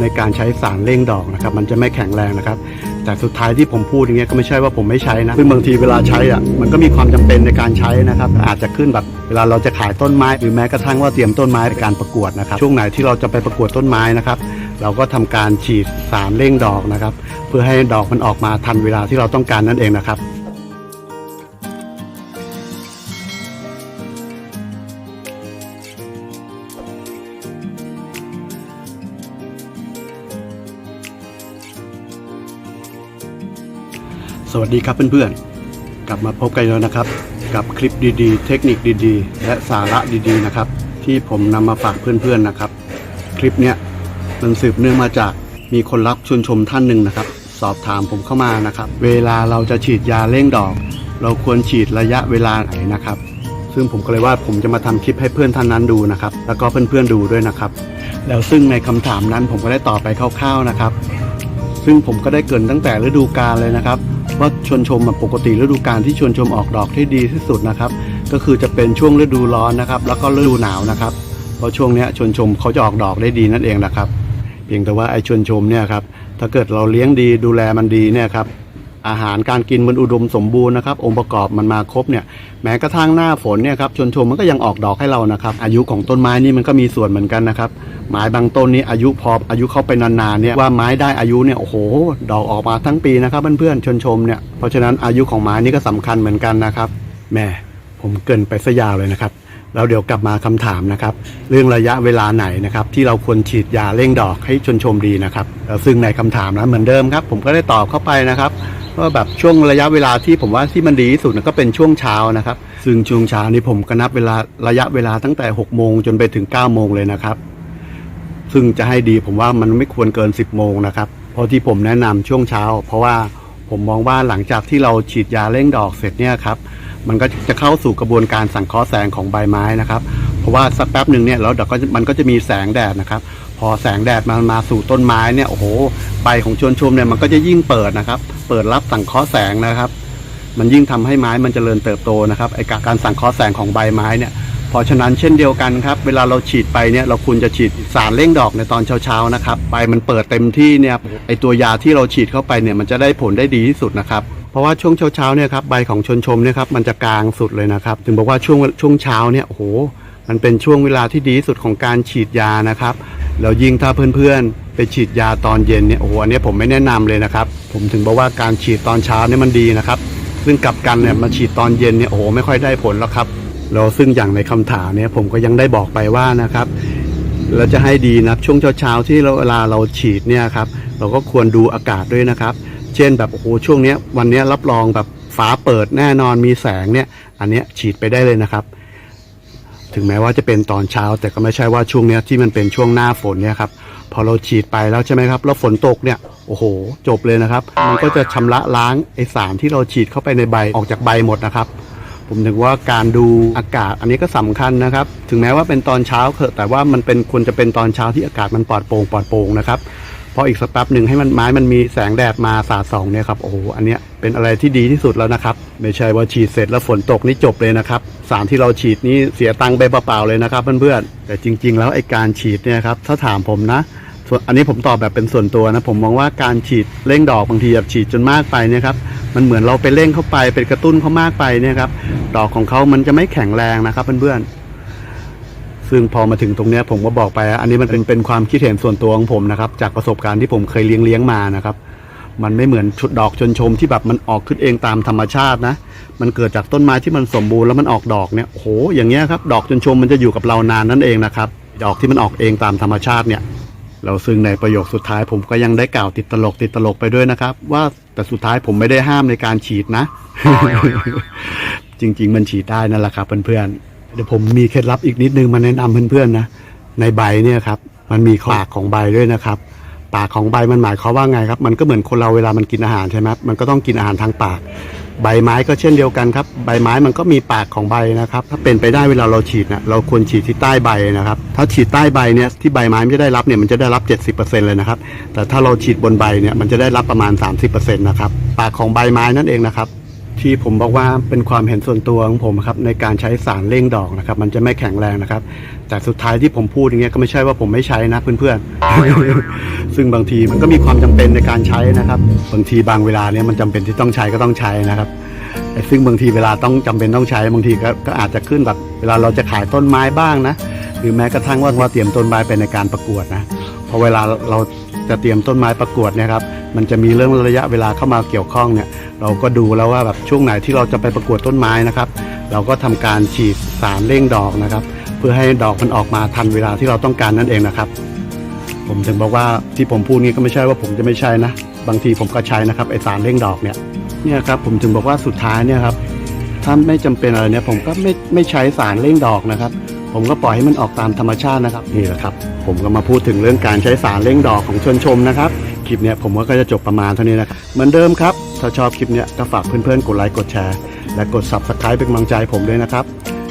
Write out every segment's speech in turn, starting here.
ในการใช้สารเร่งดอกนะครับ มันจะไม่แข็งแรงนะครับ แต่สุดท้ายที่ผมพูดอย่างเงี้ยก็ไม่ใช่ว่าผมไม่ใช้นะซึ่งบางทีเวลาใช้อะมันก็มีความจำเป็นในการใช้นะครับ อาจจะขึ้นแบบเวลาเราจะขายต้นไม้ หรือแม้กระทั่งว่าเตรียมต้นไม้ในการประกวดนะครับ ช่วงไหนที่เราจะไปประกวดต้นไม้นะครับ เราก็ทำการฉีดสารเร่งดอกนะครับ เพื่อให้ดอกมันออกมาทันเวลาที่เราต้องการนั่นเองนะครับ สวัสดีครับเพื่อนๆ กลับมาพบกันแล้วนะครับ กับคลิปดีๆ เทคนิคดีๆ และสาระดีๆนะครับ ที่ผมนำมาฝากเพื่อนๆนะครับ คลิปเนี้ยมันสืบเนื่องมาจากมีคนรับชวนชมท่านหนึ่งนะครับ สอบถามผมเข้ามานะครับ เวลาเราจะฉีดยาเร่งดอก เราควรฉีดระยะเวลาไหนนะครับ ซึ่งผมก็เลยว่าผมจะมาทำคลิปให้เพื่อนท่านนั้นดูนะครับ แล้วก็เพื่อนๆดูด้วยนะครับ แล้วซึ่งในคำถามนั้นผมก็ได้ตอบไปคร่าวๆนะครับ ซึ่งผมก็ได้เกินตั้งแต่ฤดูกาลเลยนะครับ ว่าชวนชมแบบปกติฤดูกาลที่ชวนชมออกดอกที่ดีที่สุดนะครับ ก็คือจะเป็นช่วงฤดูร้อนนะครับ แล้วก็ฤดูหนาวนะครับเพราะช่วงนี้ชวนชมเขาจะออกดอกได้ดีนั่นเองนะครับ เพียงแต่ว่าไอ้ชวนชมเนี่ยครับถ้าเกิดเราเลี้ยงดีดูแลมันดีเนี่ยครับ อาหารการกินมันอุดมสมบูรณ์นะครับ องค์ประกอบมันมาครบเนี่ยแม้กระทั่งหน้าฝนเนี่ยครับชนชมมันก็ยังออกดอกให้เรานะครับ อายุของต้นไม้นี่มันก็มีส่วนเหมือนกันนะครับไม้บางต้นนี้อายุพออายุเข้าไปนานๆเนี่ยว่าไม้ได้อายุเนี่ยโอ้โห ดอกออกมาทั้งปีนะครับเพื่อนๆชนชมเนี่ยเพราะฉะนั้นอายุของไม้นี่ก็สำคัญเหมือนกันนะครับแม่ผมเกินไปซะยาวเลยนะครับแล้วเดี๋ยวกลับมาคำถามนะครับ เรื่องระยะเวลาไหนนะครับ ที่เราควรฉีดยาเร่งดอกให้ชนชมดีนะครับซึ่งในคำถามนั้นเหมือนเดิมครับ ผมก็ได้ตอบเข้าไปนะครับ ว่าแบบช่วงระยะเวลาที่ผมว่าที่มันดีที่สุดก็เป็นช่วงเช้านะครับ ซึ่งช่วงเช้านี้ผมก็นับเวลาระยะเวลาตั้งแต่6โมงจนไปถึง9โมงเลยนะครับ ซึ่งจะให้ดีผมว่ามันไม่ควรเกิน 10โมงนะครับเพราะที่ผมแนะนำช่วงเช้า เพราะว่าผมมองว่าหลังจากที่เราฉีดยาเร่งดอกเสร็จเนี่ยครับมันก็จะเข้าสู่กระบวนการสังเคราะห์แสงของใบไม้นะครับ เพราะว่าสักแป๊บหนึ่งเนี่ยแล้วเดี๋ยวก็มันก็จะมีแสงแดดนะครับ อแสงแดดมันมาสู่ต้นไม้เนี่ยโอ้โหใบของชวนชุมเนี่ยมันก็จะยิ่งเปิดนะครับ เปิดรับสังเคราะห์แสงนะครับ มันยิ่งทำให้ไม้มันจเจริญเติบโตนะครับไอการการสังเคราะห์แสงของใบไม้เนี่ยเพราะฉะนั้นเช่นเดียวกันครับ เวลาเราฉีดไปเนี่ยเราควรจะฉีดสารเร่งดอกในตอนเช้าๆนะครับใบมันเปิดเต็มที่เนี่ยไอตัวยาที่เราฉีดเข้าไปเนี่ยมันจะได้ผลได้ดีที่สุดนะครับเพราะว่าช่วงเช้าๆเนี่ยครับใบของชนชมเนี่ยครับมันจะกลางสุดเลยนะครับถึงบอกว่าช่วงช่วงเช้าเนี่ยโอ้โหมันเป็นช่วงเวลาที่ดีที่สุดของการฉีดยานะครับ แล้วยิ่งถ้าเพื่อนๆ ไปฉีดยาตอนเย็นเนี่ยโอ้โหอันนี้ผมไม่แนะนำเลยนะครับ ผมถึงบอกว่าการฉีดตอนเช้าเนี่ยมันดีนะครับ ซึ่งกลับกันเนี่ยมาฉีดตอนเย็นเนี่ยโอ้โหไม่ค่อยได้ผลแล้วครับแล้วซึ่งอย่างในคำถามเนี่ยผมก็ยังได้บอกไปว่านะครับเราจะให้ดีนะช่วงเช้าๆที่เราเวลาเราฉีดเนี่ยครับเราก็ควรดูอากาศด้วยนะครับ เช่นแบบโอ้โหช่วงเนี้ยวันเนี้ยรับรองแบบฟ้าเปิดแน่นอนมีแสงเนี่ย อันเนี้ยฉีดไปได้เลยนะครับ ถึงแม้ว่าจะเป็นตอนเช้า แต่ก็ไม่ใช่ว่าช่วงเนี้ยที่มันเป็นช่วงหน้าฝนเนี่ยครับพอเราฉีดไปแล้วใช่ไหมครับ แล้วฝนตกเนี่ยโอ้โห จบเลยนะครับ มันก็จะชำระล้างไอสารที่เราฉีดเข้าไปในใบออกจากใบหมดนะครับ ผมถึงว่าการดูอากาศอันนี้ก็สำคัญนะครับ ถึงแม้ว่าเป็นตอนเช้าเถอะแต่ว่ามันเป็นควรจะเป็นตอนเช้าที่อากาศมันปลอดโปร่งปลอดโปร่งนะครับ พออีกสักแป๊บหนึ่งให้มันไม้มันมีแสงแดดมาสาดส่องเนี่ยครับโอ้โหอันเนี้ยเป็นอะไรที่ดีที่สุดแล้วนะครับไม่ใช่ว่าฉีดเสร็จแล้วฝนตกนี่จบเลยนะครับสารที่เราฉีดนี่เสียตังค์ไปเปล่าๆเลยนะครับเพื่อนๆแต่จริง ๆ แล้วไอ้การฉีดเนี่ยครับถ้าถามผมนะส่วนอันนี้ผมตอบแบบเป็นส่วนตัวนะ ผมมองว่าการฉีดเร่งดอกบางทีแบบฉีดจนมากไปเนี่ยครับมันเหมือนเราไปเร่งเข้าไปเป็นกระตุ้นเขามากไปเนี่ยครับดอกของเขามันจะไม่แข็งแรงนะครับเพื่อนๆ ซึ่งพอมาถึงตรงเนี้ยผมก็บอกไปอะอันนี้มันเป็นเป็นความคิดเห็นส่วนตัวของผมนะครับ จากประสบการณ์ที่ผมเคยเลี้ยงเลี้ยงมานะครับ มันไม่เหมือนชุดดอกชนชมที่แบบมันออกขึ้นเองตามธรรมชาตินะ มันเกิดจากต้นไม้ที่มันสมบูรณ์แล้วมันออกดอกเนี่ยโอ้โหอย่างเงี้ยครับดอกชนชมมันจะอยู่กับเรานานนั่นเองนะครับ ดอกที่มันออกเองตามธรรมชาติเนี่ยเราซึ่งในประโยคสุดท้ายผมก็ยังได้กล่าวติดตลกติดตลกไปด้วยนะครับ ว่าแต่สุดท้ายผมไม่ได้ห้ามในการฉีดนะ จริง ๆ มันฉีดได้นั่นแหละครับเพื่อนๆ เดี๋ยวผมมีเคล็ดลับอีกนิดนึงมาแนะนำเพื่อนๆนะในใบเนี่ยครับมันมีปากของใบด้วยนะครับ ปากของใบมันหมายความว่าไงครับ มันก็เหมือนคนเราเวลามันกินอาหารใช่ไหมครับมันก็ต้องกินอาหารทางปาก ใบไม้ก็เช่นเดียวกันครับ ใบไม้มันก็มีปากของใบนะครับ ถ้าเป็นไปได้เวลาเราฉีดนะเราควรฉีดที่ใต้ใบนะครับ ถ้าฉีดใต้ใบเนี่ยที่ใบไม้ไม่ได้รับเนี่ยมันจะได้รับ 70%เลยนะครับ แต่ถ้าเราฉีดบนใบเนี่ยมันจะได้รับประมาณ 30%นะครับ ปากของใบไม้นั่นเองนะครับ ที่ผมบอกว่าเป็นความเห็นส่วนตัวของผมครับในการใช้สารเร่งดอกนะครับ มันจะไม่แข็งแรงนะครับ แต่สุดท้ายที่ผมพูดอย่างเงี้ยก็ไม่ใช่ว่าผมไม่ใช้นะเพื่อนๆ ซึ่งบางทีมันก็มีความจำเป็นในการใช้นะครับบางทีบางเวลาเนี่ยมันจำเป็นที่ต้องใช้ก็ต้องใช้นะครับแต่ซึ่งบางทีเวลาต้องจำเป็นต้องใช้บางทีก็ก็อาจจะขึ้นแบบเวลาเราจะขายต้นไม้บ้างนะหรือแม้กระทั่งว่าเราเตรียมต้นไม้ไปในการประกวดนะพอเวลาเรา จะเตรียมต้นไม้ประกวดเนี่ยครับมันจะมีเรื่องระยะเวลาเข้ามาเกี่ยวข้องเนี่ยเราก็ดูแล้วว่าแบบช่วงไหนที่เราจะไปประกวดต้นไม้นะครับ เราก็ทำการฉีดสารเร่งดอกนะครับ เพื่อให้ดอกมันออกมาทันเวลาที่เราต้องการนั่นเองนะครับ ผมถึงบอกว่าที่ผมพูดนี้ก็ไม่ใช่ว่าผมจะไม่ใช่นะ บางทีผมก็ใช้นะครับไอสารเร่งดอกเนี่ยเนี่ยครับผมถึงบอกว่าสุดท้ายเนี่ยครับถ้าไม่จำเป็นอะไรเนี่ยผมก็ไม่ไม่ใช้สารเร่งดอกนะครับ ผมก็ปล่อยให้มันออกตามธรรมชาตินะครับนี่แหละครับ ผมก็มาพูดถึงเรื่องการใช้สารเร่งดอกของชนชมนะครับคลิปเนี้ยผมว่าก็จะจบประมาณเท่านี้นะครับเหมือนเดิมครับถ้าชอบคลิปเนี้ยก็ฝากเพื่อนๆกดไลค์กดแชร์และกด subscribe เป็นกำลังใจผมด้วยนะครับ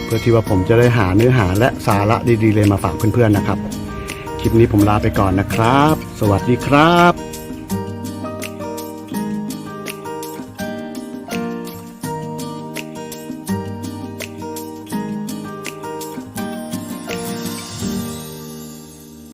เพื่อที่ว่าผมจะได้หาเนื้อหาและสาระดีๆเลยมาฝากเพื่อนๆนะครับ คลิปนี้ผมลาไปก่อนนะครับ สวัสดีครับ